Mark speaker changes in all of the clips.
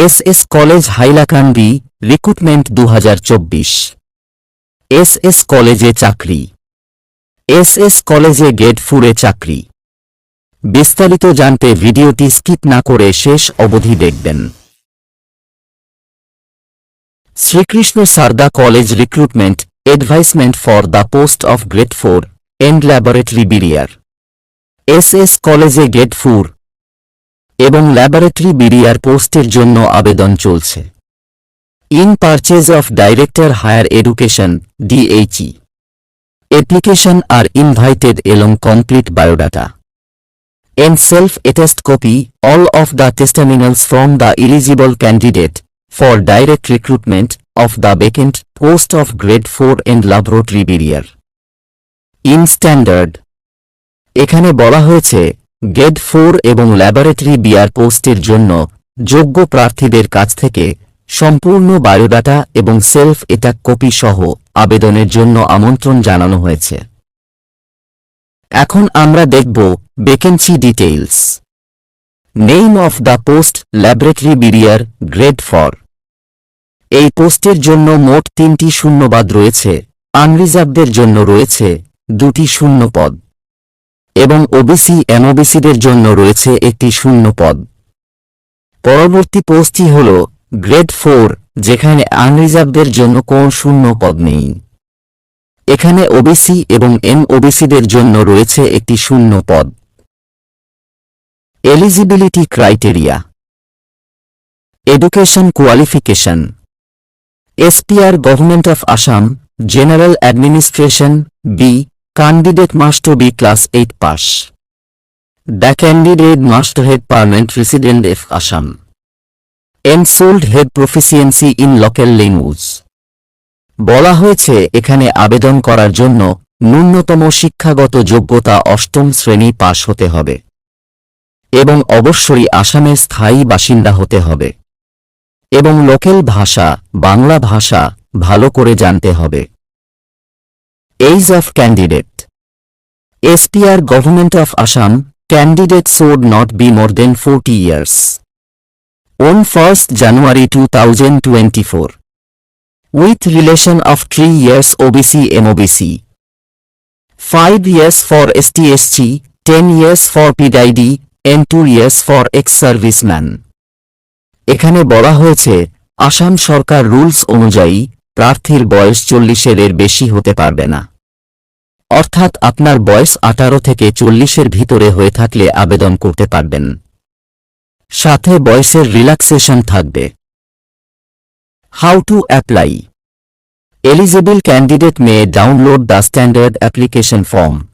Speaker 1: S S college Hailakandi, recruitment দু হাজার চব্বিশ। এস এস কলেজে চাকরি। এস এস কলেজে গেট ফুরে চাকরি। বিস্তারিত জানতে ভিডিওটি স্কিপ না করে শেষ অবধি দেখবেন। Srikrishna Sarada college recruitment advertisement for the post of grade four and laboratory bearer S S কলেজে গেট ফোর এবং ল্যাবরেটরি বিডিআর পোস্টের জন্য আবেদন চলছে। In pursuance of director higher education DHE application are invited along complete biodata and self attest copy all of the testimonials from the eligible candidate for direct recruitment of the vacant post of grade four and laboratory bearer in standard এখানে বলা হয়েছে grade four এবং laboratory bearer পোস্টের জন্য যোগ্য প্রার্থীদের কাছ থেকে সম্পূর্ণ বায়োডাটা এবং সেলফ এটাক কপি সহ আবেদনের জন্য আমন্ত্রণ জানানো হয়েছে। এখন আমরা দেখব vacancy details. Name of the post laboratory bearer grade four. এই পোস্টের জন্য মোট তিনটি শূন্যবাদ রয়েছে, আনরিজার্ভদের জন্য রয়েছে দুটি শূন্য পদ এবং ওবিসি এনওবিসিদের জন্য রয়েছে একটি শূন্য পদ। পরবর্তী পোস্টটি হল গ্রেড ফোর, যেখানে আনরিজার্ভদের জন্য কোন শূন্য পদ নেই। এখানে ওবিসি এবং এম ওবিসিদের জন্য রয়েছে একটি শূন্য পদ। Eligibility criteria education qualification as per government of Assam general administration be must to be class 8 pass. The candidate must have permanent resident of Assam. And sold have proficiency in local language. বলা হয়েছে এখানে আবেদন করার জন্য ন্যূনতম শিক্ষাগত যোগ্যতা অষ্টম শ্রেণি পাশ হতে হবে এবং অবশ্যই আসামের স্থায়ী বাসিন্দা হতে হবে এবং লোকেল ভাষা বাংলা ভাষা ভালো করে জানতে হবে age of candidate as per government of Assam candidate should not be more than forty years on first January two thousand twenty four with relaxation of three years OBC MOBC five years for S T S C ten years for PwD and two years for ex serviceman এখানে বলা হয়েছে আসাম সরকার rules অনুযায়ী প্রার্থীর বয়স চল্লিশের এর বেশি হতে পারবে না। অর্থাৎ আপনার বয়স আঠারো থেকে চল্লিশের ভিতরে হয়ে থাকলে আবেদন করতে পারবেন। সাথে বয়সের রিল্যাক্সেশন থাকবে। How to apply eligible candidate may download the standard application form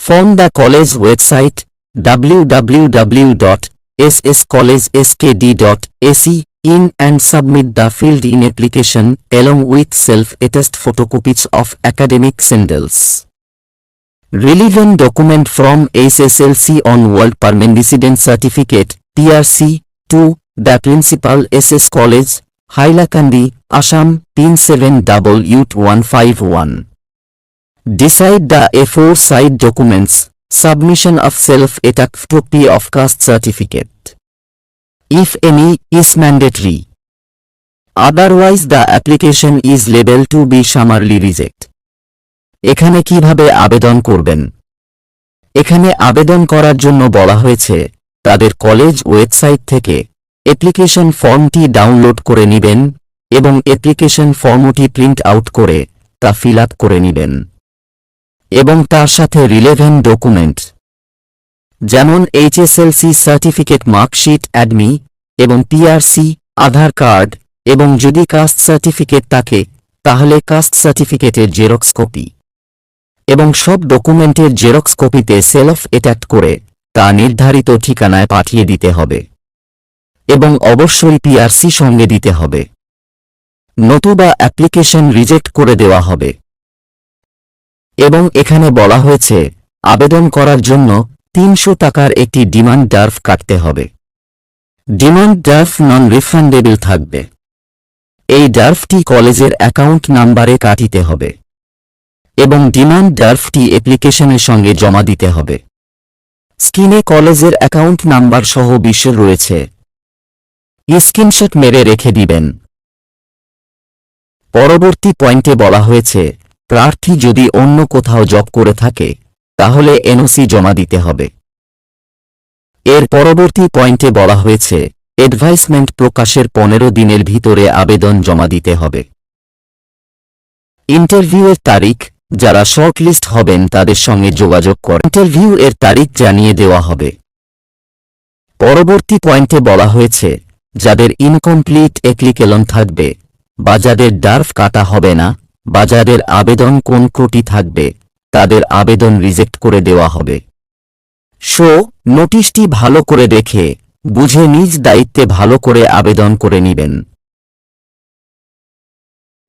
Speaker 1: from the college website www.sscollegeskd.ac in and submit the filled in application along with self-attest photocopies of academic sandals. Relevant document from SSLC on World Permanent Resident Certificate PRC to the Principal SS College, Hailakandi, Assam, pin 7 W151. Decide the A4 side documents, submission of self-attack copy of caste certificate if any, is mandatory. Otherwise the application is labeled to be summarily reject. এখানে কীভাবে আবেদন করবেন এখানে আবেদন করার জন্য বলা হয়েছে তাদের কলেজ ওয়েবসাইট থেকে অ্যাপ্লিকেশন ফর্মটি ডাউনলোড করে নেবেন এবং অ্যাপ্লিকেশন ফর্মটি প্রিন্ট আউট করে তা ফিল করে নেবেন এবং তার সাথে রিলেভেন্ট ডকুমেন্ট যেমন এইচএসএলসি সার্টিফিকেট মার্কশিট অ্যাডমি এবং পিআরসি আধার কার্ড এবং যদি কাস্ট সার্টিফিকেট থাকে, তাহলে কাস্ট সার্টিফিকেটের জেরক্স কপি এবং সব ডকুমেন্টের জেরক্স কপিতে সেলফ এট্যাক্ট করে তা নির্ধারিত ঠিকানায় পাঠিয়ে দিতে হবে এবং অবশ্যই পিআরসি সঙ্গে দিতে হবে। নতুবা অ্যাপ্লিকেশন রিজেক্ট করে দেওয়া হবে। এবং এখানে বলা হয়েছে, আবেদন করার জন্য তিনশো টাকার একটি ডিমান্ড ডার্ফ কাটতে হবে। ডিমান্ড ডার্ফ নন রিফান্ডেবল থাকবে। এই ডার্ফটি কলেজের অ্যাকাউন্ট নাম্বারে কাটিতে হবে এবং ডিমান্ড ডার্ফটি অ্যাপ্লিকেশনের সঙ্গে জমা দিতে হবে। স্কিনে কলেজের অ্যাকাউন্ট নাম্বার সহ বিশ্ব রয়েছে। স্ক্রিনশট মেরে রেখে দিবেন। পরবর্তী পয়েন্টে বলা হয়েছে, প্রার্থী যদি অন্য কোথাও জব করে থাকে তাহলে এনওসি জমা দিতে হবে। এর পরবর্তী পয়েন্টে বলা হয়েছে অ্যাডভাইসমেন্ট প্রকাশের পনেরো দিনের ভিতরে আবেদন জমা দিতে হবে। ইন্টারভিউয়ের তারিখ, যারা শর্টলিস্ট হবেন তাদের সঙ্গে যোগাযোগ করে। ইন্টারভিউ এর তারিখ জানিয়ে দেওয়া হবে। পরবর্তী পয়েন্টে বলা হয়েছে, যাদের ইনকমপ্লিট অ্যাপ্লিকেলন থাকবে, বা যাদের ডার্ফ কাটা হবে না, বা যাদের আবেদন কোন ক্রটি থাকবে তাদের আবেদন রিজেক্ট করে দেওয়া হবে। শো, নোটিশটি ভালো করে দেখে, বুঝে নিজ দায়িত্বে ভালো করে আবেদন করে নেবেন।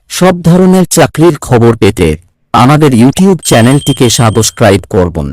Speaker 1: সব ধরনের চাকরির খবর পেতে আমাদের ইউটিউব চ্যানেলটিকে সাবস্ক্রাইব করবেন